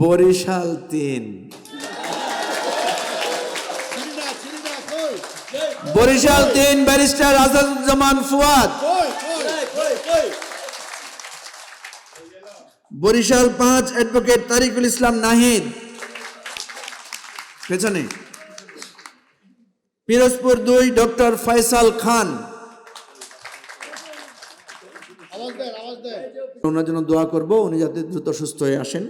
বরিশাল তিন। বরিশাল তিন ব্যারিস্টার আসাদুজ্জামান ফুয়াদ। বরিশাল পাঁচ অ্যাডভোকেট তারিকুল ইসলাম নাহিদ। পেছনে। পিরোজপুর দুই ডক্টর ফয়সাল খান। ওনার জন্য দোয়া করব উনি যাতে দ্রুত সুস্থ হয়ে আসেন।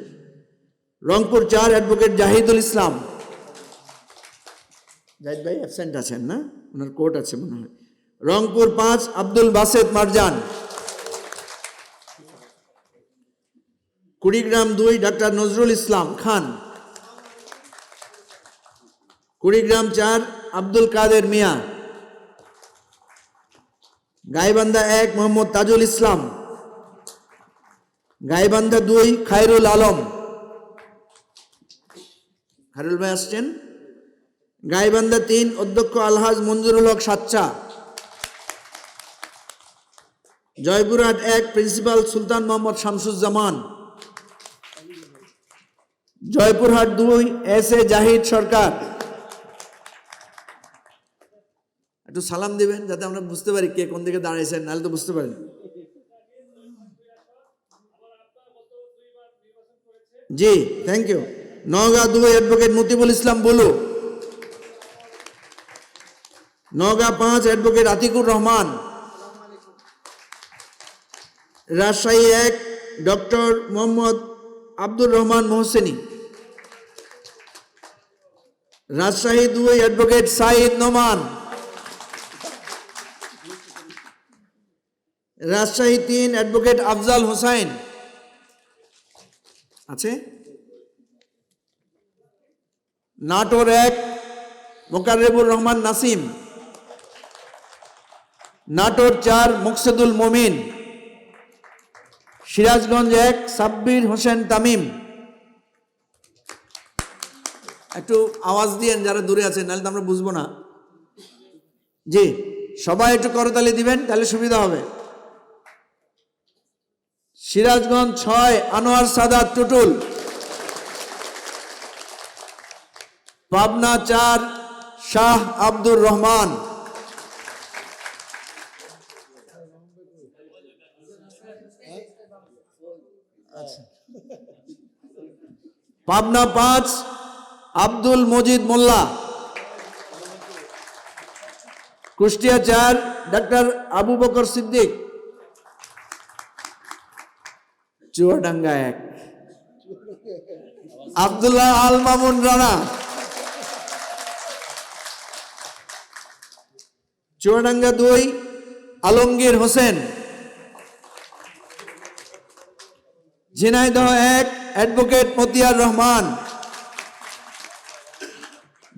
রংপুর চার অ্যাডভোকেট জাহিদুল ইসলাম। জাহিদ ভাই অ্যাবসেন্ট আছেন না? ওনার কোর্ট আছে মনে হয়। রংপুর পাঁচ, আব্দুল বাসেদ মারজান। কুড়িগ্রাম দুই, ডাক্তার নজরুল ইসলাম খান। কুড়িগ্রাম চার, আব্দুল কাদের মিয়া। গাইবান্ধা এক, মোহাম্মদ তাজুল ইসলাম। গাইবান্ধা দুই, খায়রুল আলম। খায়রুল ভাই আসছেন। গাইবান্ধা তিন অধ্যক্ষ আলহাজ মঞ্জুরুল হক সাচ্চা জয়পুরহাট এক প্রিন্সিপাল সুলতান মোহাম্মদ শামসুজ্জামান। জয়পুরহাট দুই এস এ জাহিদ সরকার। একটু সালাম দিবেন যাতে আমরা বুঝতে পারি কে কোন দিকে দাঁড়িয়েছেন নাহলে তো বুঝতে পারি জি থ্যাংক ইউ নওগাঁ দুই অ্যাডভোকেট মতিবুল ইসলাম বলু। নওগাঁ পাঁচ অ্যাডভোকেট আতিকুর রহমান। রাজশাহী এক ডক্টর মোহাম্মদ আব্দুর রহমান মোহসেনী। রাজশাহী দুই অ্যাডভোকেট সাইদ নোমান। রাজশাহী তিন অ্যাডভোকেট আফজাল হোসাইন। আছে? নাটোর এক মোকারেবুর রহমান নাসিম, নাটোর চার মুকসেদুল মমিন, সিরাজগঞ্জ এক সাব্বির হোসেন তামিম। একটু আওয়াজ দিয়েন যারা দূরে আছেন, নাহলে তো আমরা বুঝব না। জি, সবাই একটু করতালি দিবেন, তাহলে সুবিধা হবে। সিরাজগঞ্জ ছয়, আনোয়ার সাদাত টুটুল। পাবনা চার, শাহ আব্দুর রহমান। পাবনা পাঁচ, আব্দুল মজিদ মোল্লা। কুষ্টিয়া চার, ডাক্তার আবু বকর সিদ্দিক। চুয়াডাঙ্গা এক। আবদুল্লাহ আল মামুন রানা। চুয়াডাঙ্গা দুই, আলমগীর হোসেন। ঝিনাইদহ এক, অ্যাডভোকেট মতিয়ার রহমান।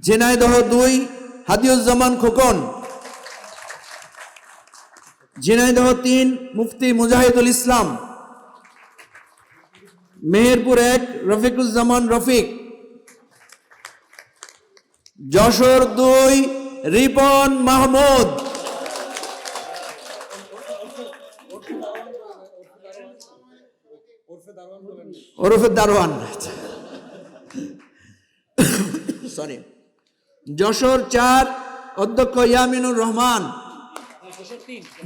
ঝিনাইদহ দুই, হাদিউজ্জামান খোকন। ঝিনাইদহ তিন, মুফতি মুজাহিদুল ইসলাম। মেহেরপুর এক, রফিকুজ্জামান রফিক। যশোর দুই রিপন মাহমুদ। ওরফে দারোয়ান সরি যশোর চার, অধ্যক্ষ ইয়ামিনুর রহমান।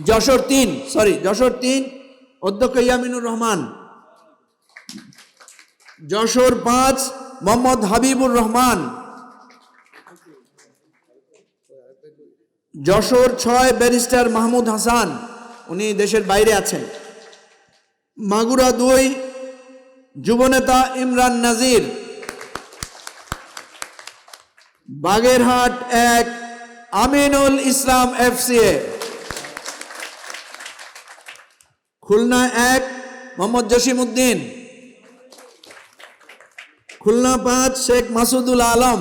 যশোর তিন। সরি যশোর তিন, অধ্যক্ষ ইয়ামিনুর রহমান। যশোর পাঁচ, মোহাম্মদ হাবিবুর রহমান। যশোর ছয় ব্যারিস্টার মাহমুদ হাসান, উনি দেশের বাইরে আছেন। মাগুরা দুই যুবনেতা ইমরান নাজির। বাগেরহাট এক আমিনুল ইসলাম এফসিএ খুলনা এক মোহাম্মদ জসিম উদ্দিন। খুলনা পাঁচ শেখ মাসুদুল আলম।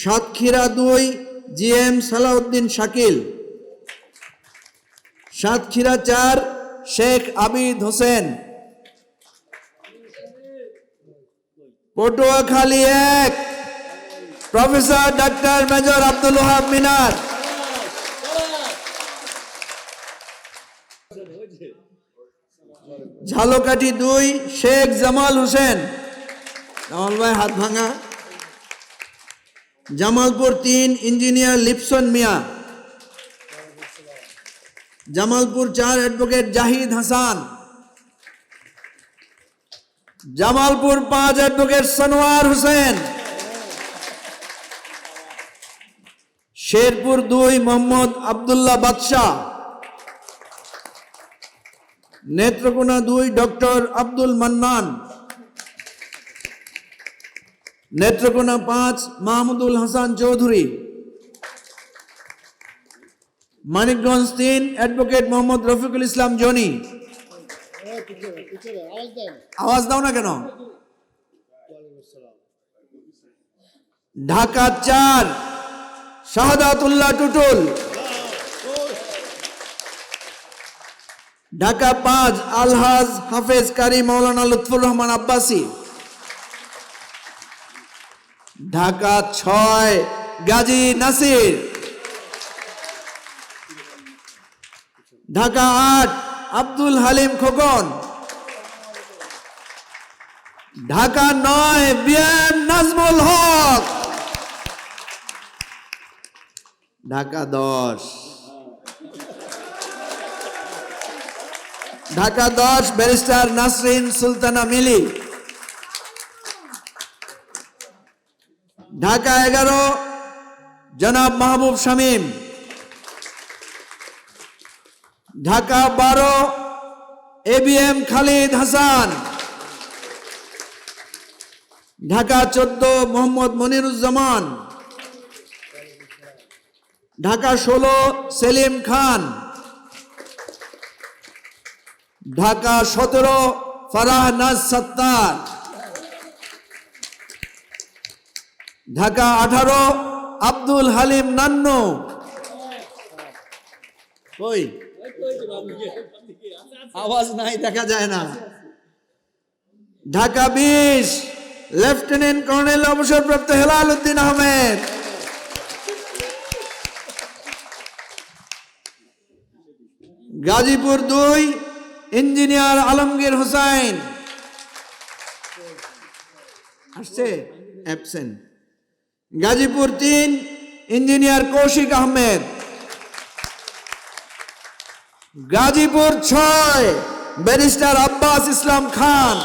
সাতক্ষীরা দুই জি এম সালাউদ্দিন শাকিল। সাতক্ষীরা চার, শেখ আবিদ হোসেন। পটুয়াখালী এক, প্রফেসর ডাক্তার মেজর আব্দুল ওহাব মিনার। ঝালকাঠি দুই, শেখ জামাল হোসেন। জামাল ভাই হাত ভাঙা। জামালপুর তিন ইঞ্জিনিয়ার লিপসন মিয়া। জামালপুর চার অ্যাডভোকেট জাহিদ হাসান। জামালপুর পাঁচ অ্যাডভোকেট সনোয়ার হোসেন। শেরপুর দুই মোহাম্মদ আবদুল্লাহ বাদশাহ। নেত্রকোনা দুই ডক্টর আব্দুল মান্নান। নেত্রকোনা পাঁচ, মাহমুদুল হাসান চৌধুরী। মানিকগঞ্জ তিন, অ্যাডভোকেট মোহাম্মদ রফিকুল ইসলাম জনি। আওয়াজ দাও না কেন? ঢাকা চার, শাহাদাতুল্লাহ টুটুল। ঢাকা পাঁচ, আলহাজ হাফেজ কারি মৌলানা লুৎফুর রহমান আব্বাসী। ঢাকা ছয়, গাজী নাসির। ঢাকা আট, আব্দুল হালিম খোকন। ঢাকা নয়, বিএম নাজমুল হক। ঢাকা দশ। ঢাকা দশ, ব্যারিস্টার নাসরিন সুলতানা মিলি। ঢাকা এগারো, জনাব মাহবুব শামীম। ঢাকা বারো, A B M Khalid Hasan. Dhaka চোদ্দ, মোহাম্মদ মনিরুজ্জামান। ঢাকা ষোলো, সেলিম খান। ঢাকা সতেরো, ফারাহ নাজ সত্তার। ঢাকা আঠারো, আব্দুল হালিম নান্নু। কই? আওয়াজ নাই, দেখা যায় না। ঢাকা বিশ, লেফটেন্যান্ট কর্নেল অবসরপ্রাপ্ত হেলাল উদ্দিন আহমেদ। গাজীপুর দুই, ইঞ্জিনিয়ার আলমগীর হোসাইন। আসছে? অ্যাবসেন্ট। গাজীপুর তিন, ইঞ্জিনিয়ার কৌশিক আহমেদ। গাজীপুর ছয়, ব্যারিস্টার আব্বাস ইসলাম খান।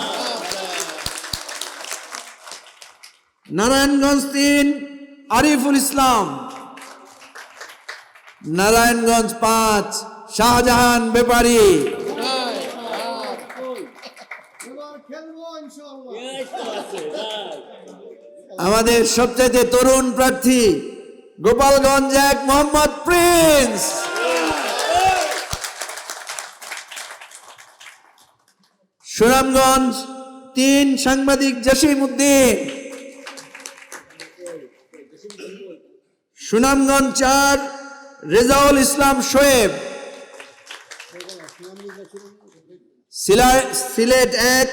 নারায়ণগঞ্জ তিন, আরিফুল ইসলাম। নারায়ণগঞ্জ পাঁচ, শাহজাহান ব্যাপারী আমাদের সবচাইতে তরুণ প্রার্থী গোপালগঞ্জ এক মোহাম্মদ প্রিন্স। সুনামগঞ্জ তিন সাংবাদিক জসিম উদ্দিন। সুনামগঞ্জ চার রেজাউল ইসলাম শোয়েব সিলা- সিলেট এক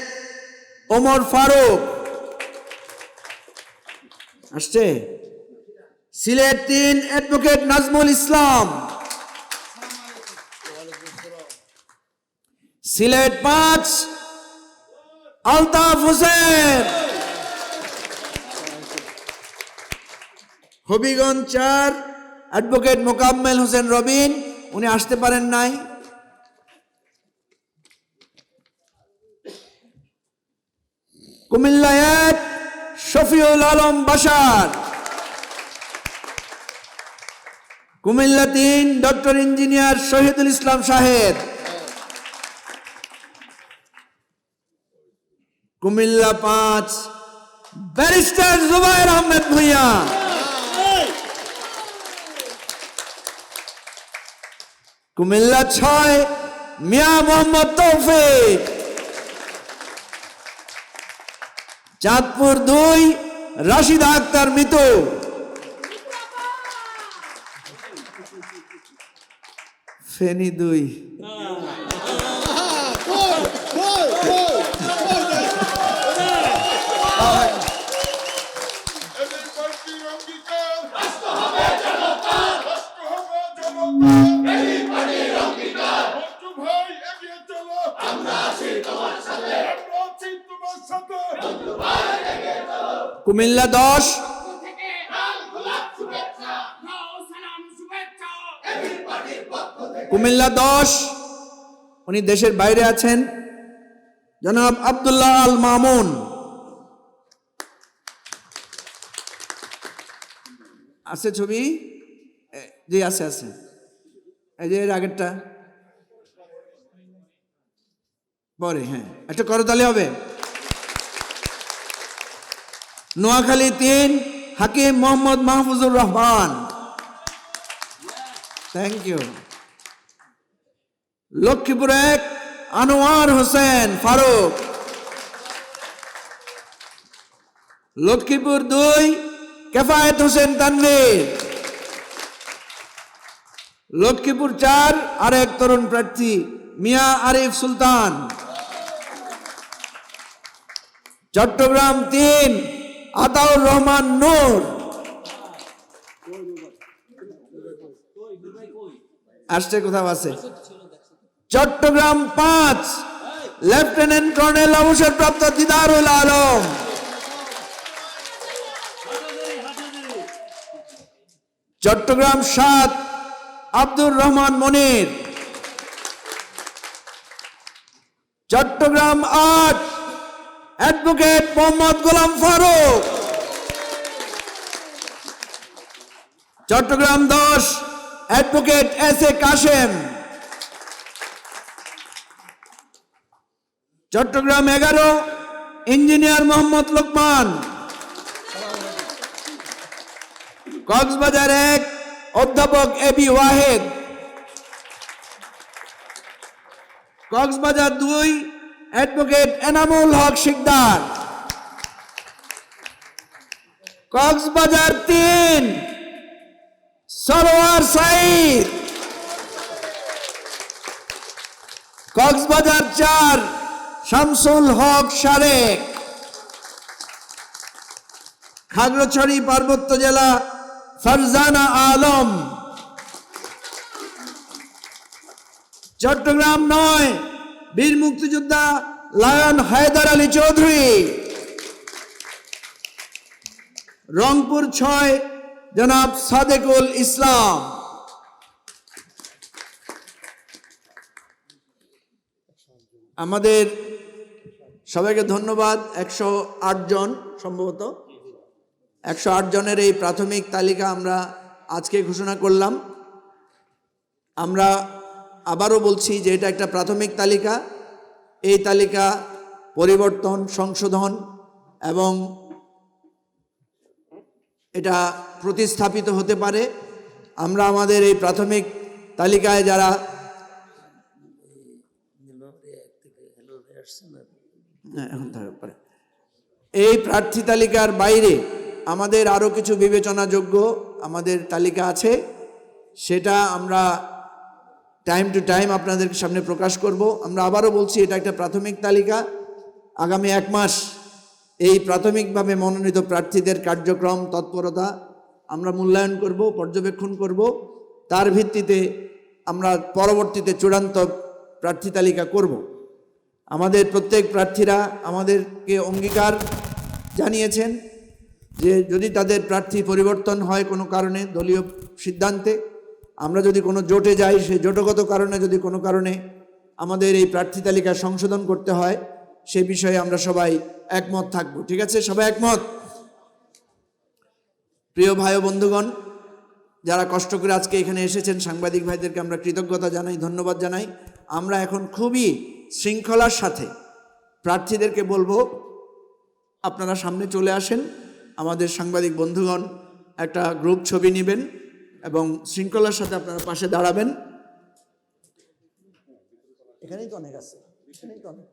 ওমর ফারুক। আসছে? সিলেট তিন অ্যাডভোকেট নাজমুল ইসলাম। সিলেট পাঁচ আলতাফ হোসেন। হবিগঞ্জ চার অ্যাডভোকেট মোকাম্মেল হোসেন রবিন, উনি আসতে পারেন নাই। কুমিল্লা এক শফিউল আলম বাসার। কুমিল্লা তিন, ডক্টর ইঞ্জিনিয়ার শহীদুল ইসলাম সাহেব। কুমিল্লা পাঁচ, ব্যারিস্টার জুবাইর আহমেদ ভুইয়া। কুমিল্লা ছয়, মিয়া মোহাম্মদ তৌফিক। চাঁদপুর দুই রাশিদা আক্তার মৃত। ফেনি দুই। কুমিল্লা দশ। কুমিল্লা দশ। উনি দেশের বাইরে আছেন। জনাব আব্দুল্লাহ আল মামুন। আছে ছবি? জি, আছে আছে। এই যে এর আগেরটা। পরে হ্যাঁ। একটা করতালি হবে? নোয়াখালী তিন, হাকিম মোহাম্মদ মাহফুজুর রহমান। থ্যাংক ইউ লক্ষ্মীপুর এক, আনোয়ার হোসেন ফারুক। লক্ষ্মীপুর দুই, কেফায়েত হোসেন তানভীর। লক্ষ্মীপুর চার, আরেক তরুণ প্রার্থী, মিয়া আরিফ সুলতান। চট্টগ্রাম তিন আতাউর রহমান নূর। আসছে কোথাও আছে? চট্টগ্রাম পাঁচ। লেফটেন্যান্ট কর্নেল অবসরপ্রাপ্ত দিদারুল আলম। চট্টগ্রাম সাত, আব্দুর রহমান মনির। চট্টগ্রাম আট অ্যাডভোকেট মোহাম্মদ গোলাম ফারুক। চট্টগ্রাম দশ, advocate S A Kashem. Chattogram এগারো, ইঞ্জিনিয়ার মোহাম্মদ লোকমান। কক্সবাজার এক, অধ্যাপক এ বি ওয়াহেদ। কক্সবাজার দুই অ্যাডভোকেট এনামুল হক শিকদার। কক্সবাজার তিন সরোয়ার সাইদ। কক্সবাজার চার, শামসুল হক শারেক। খাগড়াছড়ি, পার্বত্য জেলা, ফারজানা আলম। চট্টগ্রাম নয় বীর মুক্তিযোদ্ধা লায়ন হায়দার আলী চৌধুরী। রংপুর ছয়, জনাব সাদেকুল ইসলাম। আমাদের সবাইকে ধন্যবাদ, একশো আট জন সম্ভবত। একশো আট জনের এই প্রাথমিক তালিকা আমরা আজকে ঘোষণা করলাম। আমরা আবারও বলছি যে এটা একটা প্রাথমিক তালিকা। এই তালিকা পরিবর্তন সংশোধন এবং এটা প্রতিস্থাপিত হতে পারে। আমরা আমাদের এই প্রাথমিক তালিকায় যারা হ্যাঁ, এই প্রার্থী তালিকার বাইরে আমাদের আরও কিছু বিবেচনাযোগ্য আমাদের তালিকা আছে। সেটা আমরা টাইম টু টাইম আপনাদের সামনে প্রকাশ করব। আমরা আবারও বলছি, এটা একটা প্রাথমিক তালিকা। আগামী এক মাস এই প্রাথমিকভাবে মনোনীত প্রার্থীদের কার্যক্রম, তৎপরতা আমরা মূল্যায়ন করব, পর্যবেক্ষণ করব। তার ভিত্তিতে আমরা পরবর্তীতে চূড়ান্ত প্রার্থী তালিকা করব। আমাদের প্রত্যেক প্রার্থীরা আমাদেরকে অঙ্গীকার জানিয়েছেন যে যদি তাদের প্রার্থী পরিবর্তন হয় কোনো কারণে দলীয় সিদ্ধান্তে আমরা যদি কোনো জোটে যাই, সেই জোটগত কারণে যদি কোনো কারণে আমাদের এই প্রার্থী তালিকা সংশোধন করতে হয়, সে বিষয়ে আমরা সবাই একমত থাকব। ঠিক আছে? সবাই একমত? প্রিয় ভাই ও বন্ধুগণ, যারা কষ্ট করে আজকে এখানে এসেছেন, সাংবাদিক ভাইদেরকে আমরা কৃতজ্ঞতা জানাই, ধন্যবাদ জানাই। আমরা এখন খুবই শৃঙ্খলার সাথে প্রার্থীদেরকে বলব, আপনারা সামনে চলে আসেন। আমাদের সাংবাদিক বন্ধুগণ একটা গ্রুপ ছবি নেবেন। এবং শৃঙ্খলার সাথে আপনারা পাশে দাঁড়াবেন। এখানেই তো অনেক আছে। এখানেই তো অনেক।